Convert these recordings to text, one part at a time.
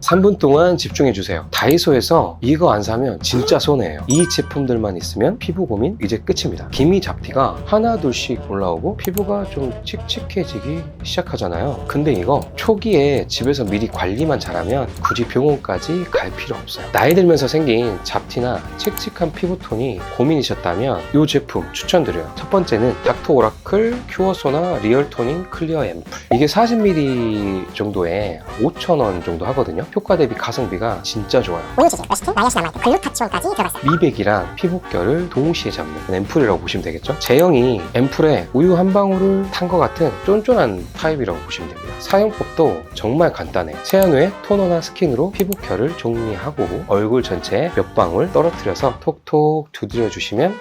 3분 동안 집중해 주세요. 다이소에서 이거 안 사면 진짜 손해예요. 이 제품들만 있으면 피부 고민 이제 끝입니다. 기미 잡티가 하나 둘씩 올라오고 피부가 좀 칙칙해지기 시작하잖아요. 근데 이거 초기에 집에서 미리 관리만 잘하면 굳이 병원까지 갈 필요 없어요. 나이 들면서 생긴 잡티나 칙칙한 피부톤이 고민이셨다면 이 제품 추천드려요. 첫 번째는 닥터 오라클 큐어소나 리얼 토닝 클리어 앰플. 이게 40ml 정도에 5,000원 정도 하거든요. 효과 대비 가성비가 진짜 좋아요. 우유지질, 레시틴, 나이아신아마이드, 글루타치온까지 들어가 있어요. 미백이랑 피부결을 동시에 잡는 앰플이라고 보시면 되겠죠. 제형이 앰플에 우유 한 방울을 탄 것 같은 쫀쫀한 타입이라고 보시면 됩니다. 사용법도 정말 간단해. 세안 후에 토너나 스킨으로 피부결을 정리하고 얼굴 전체에 몇 방울 떨어뜨려서 톡톡 두드려 주시면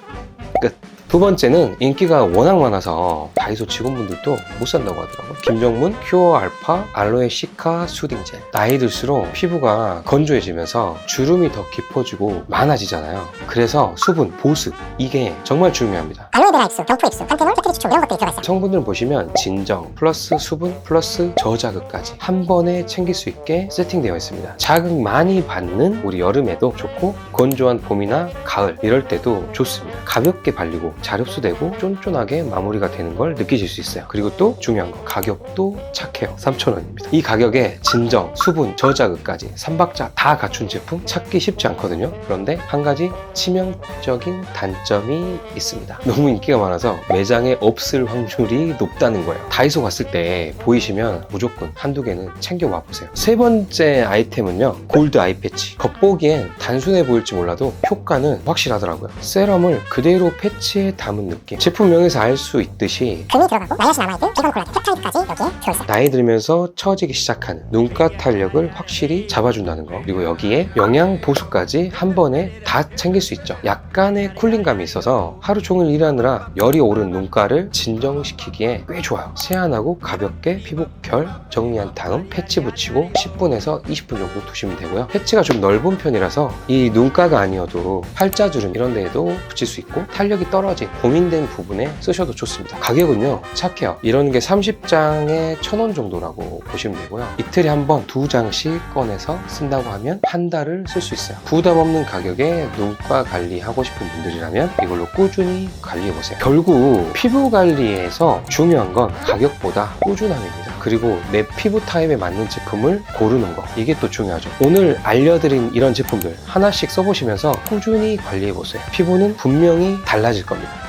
끝. 두 번째는 인기가 워낙 많아서 다이소 직원분들도 못 산다고 하더라고요. 김정문 큐어 알파 알로에 시카 수딩젤. 나이 들수록 피부가 건조해지면서 주름이 더 깊어지고 많아지잖아요. 그래서 수분, 보습 이게 정말 중요합니다. 알로에베라 엑스, 경토 엑스, 판테놀, 테트리추 이런 것들이 들어가 있어요. 성분을 보시면 진정 플러스 수분 플러스 저자극까지 한 번에 챙길 수 있게 세팅되어 있습니다. 자극 많이 받는 우리 여름에도 좋고 건조한 봄이나 가을 이럴 때도 좋습니다. 가볍게 발리고 잘 흡수되고 쫀쫀하게 마무리가 되는 걸 느끼실 수 있어요. 그리고 또 중요한 거 가격도 착해요. 3,000원입니다. 이 가격에 진정, 수분, 저자극까지 3박자 다 갖춘 제품 찾기 쉽지 않거든요. 그런데 한 가지 치명적인 단점이 있습니다. 너무 인기가 많아서 매장에 없을 확률이 높다는 거예요. 다이소 갔을 때 보이시면 무조건 한두 개는 챙겨와 보세요. 세 번째 아이템은요. 골드 아이 패치. 겉보기엔 단순해 보일지 몰라도 효과는 확실하더라고요. 세럼을 그대로 패치 에 담은 느낌. 제품명에서 알 수 있듯이 금이 들어가고 나이아신아마이드, 비건 콜라겐, 펩타이드까지 여기에 들어있어요. 나이 들면서 처지기 시작하는 눈가 탄력을 확실히 잡아준다는 거 그리고 여기에 영양 보수까지 한 번에 다 챙길 수 있죠 약간의 쿨링감이 있어서 하루 종일 일하느라 열이 오른 눈가를 진정시키기에 꽤 좋아요 세안하고 가볍게 피부 결 정리한 다음 패치 붙이고 10분에서 20분 정도 두시면 되고요 패치가 좀 넓은 편이라서 이 눈가가 아니어도 팔자주름 이런 데에도 붙일 수 있고 탄력이 떨어 진 고민된 부분에 쓰셔도 좋습니다. 가격은요 착해요. 이런 게 30장에 1000원 정도라고 보시면 되고요. 이틀에 한 번 두 장씩 꺼내서 쓴다고 하면 한 달을 쓸 수 있어요. 부담 없는 가격에 눈가 관리하고 싶은 분들이라면 이걸로 꾸준히 관리해보세요. 결국 피부 관리에서 중요한 건 가격보다 꾸준함입니다 그리고 내 피부 타입에 맞는 제품을 고르는 거. 이게 또 중요하죠. 오늘 알려드린 이런 제품들 하나씩 써보시면서 꾸준히 관리해보세요. 피부는 분명히 달라질 겁니다